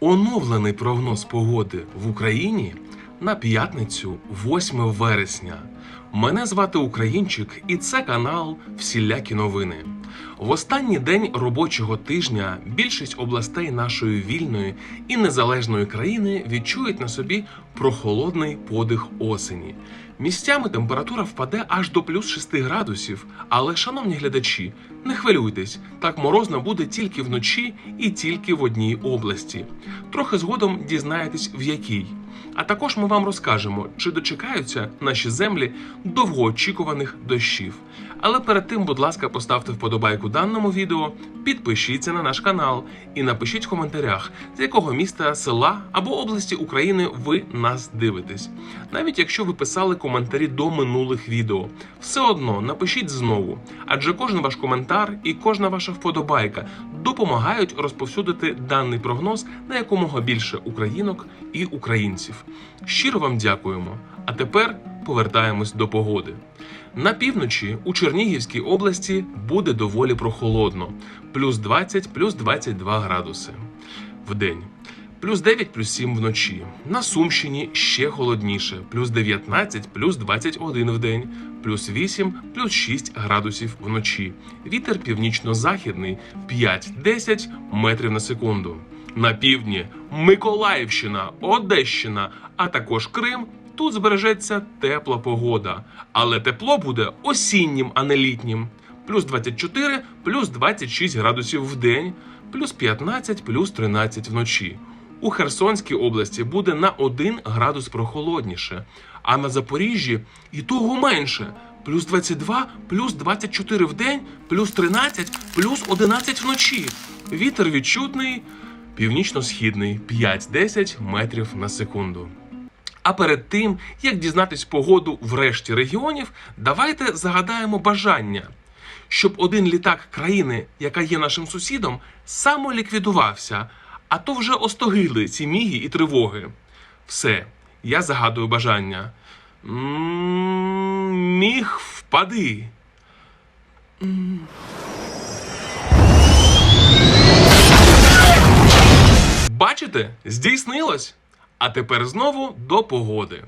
Оновлений прогноз погоди в Україні на п'ятницю, 8 вересня. Мене звати Українчик, і це канал Всілякі новини. В останній день робочого тижня більшість областей нашої вільної і незалежної країни відчують на собі прохолодний подих осені. Місцями температура впаде аж до плюс 6 градусів. Але, шановні глядачі, не хвилюйтесь, так морозно буде тільки вночі і тільки в одній області. Трохи згодом дізнаєтесь в якій. А також ми вам розкажемо, чи дочекаються наші землі довгоочікуваних дощів. Але перед тим, будь ласка, поставте вподобайку даному відео, підпишіться на наш канал і напишіть в коментарях, з якого міста, села або області України ви нас дивитесь. Навіть якщо ви писали коментарі до минулих відео, все одно напишіть знову, адже кожен ваш коментар і кожна ваша вподобайка допомагають розповсюдити даний прогноз на якомога більше українок і українців. Щиро вам дякуємо. А тепер повертаємось до погоди. На півночі у Чернігівській області буде доволі прохолодно, плюс 20, плюс 22 градуси в день. Плюс 9, плюс 7 вночі. На Сумщині ще холодніше, плюс 19, плюс 21 в день, плюс 8, плюс 6 градусів вночі. Вітер північно-західний 5-10 метрів на секунду. На півдні Миколаївщина, Одещина, а також Крим. Тут збережеться тепла погода, але тепло буде осіннім, а не літнім. Плюс 24, плюс 26 градусів в день, плюс 15, плюс 13 вночі. У Херсонській області буде на 1 градус прохолодніше, а на Запоріжжі і того менше. Плюс 22, плюс 24 в день, плюс 13, плюс 11 вночі. Вітер відчутний, північно-східний 5-10 метрів на секунду. А перед тим, як дізнатись погоду в решті регіонів, давайте загадаємо бажання, щоб один літак країни, яка є нашим сусідом, самоліквідувався, а то вже остогидли ці міги і тривоги. Все, я загадую бажання. Міг впади. Бачите, здійснилось. А тепер знову до погоди.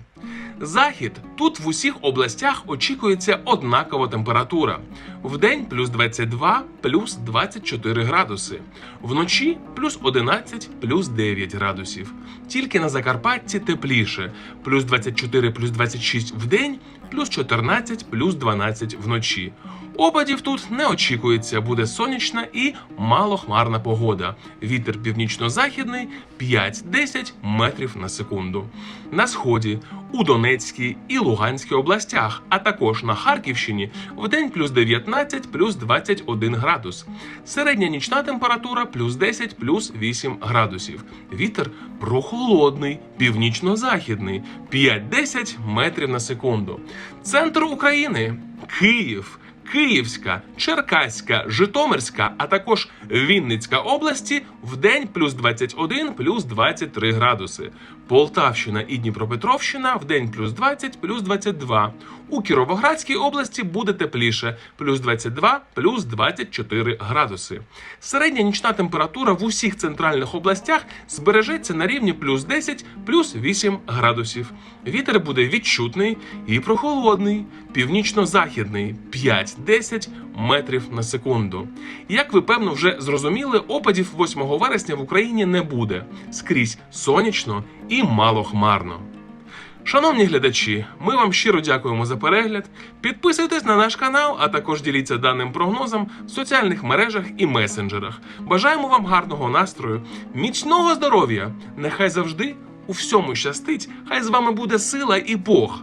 Захід тут в усіх областях очікується однакова температура. Вдень плюс 22, плюс 24 градуси. Вночі плюс 11, плюс 9 градусів. Тільки на Закарпатті тепліше. Плюс 24, плюс 26 вдень, плюс 14, плюс 12 вночі. Опадів тут не очікується, буде сонячна і малохмарна погода. Вітер північно-західний 5-10 метрів на секунду. На сході у Донецькій і Луганській областях, а також на Харківщині в день плюс 19, плюс 21 градус. Середня нічна температура плюс 10, плюс 8 градусів. Вітер прохолодний, північно-західний 5-10 метрів на секунду. Центр України Київ. Київська, Черкаська, Житомирська, а також Вінницька області в день плюс 21, плюс 23 градуси. Полтавщина і Дніпропетровщина в день плюс 20, плюс 22. У Кіровоградській області буде тепліше, плюс 22, плюс 24 градуси. Середня нічна температура в усіх центральних областях збережеться на рівні плюс 10, плюс 8 градусів. Вітер буде відчутний і прохолодний, північно-західний 5-10 метрів на секунду. Як ви певно вже зрозуміли, опадів 8 вересня в Україні не буде. Скрізь сонячно і малохмарно. Шановні глядачі, ми вам щиро дякуємо за перегляд. Підписуйтесь на наш канал, а також діліться даним прогнозом в соціальних мережах і месенджерах. Бажаємо вам гарного настрою, міцного здоров'я! Нехай завжди у всьому щастить, хай з вами буде сила і Бог.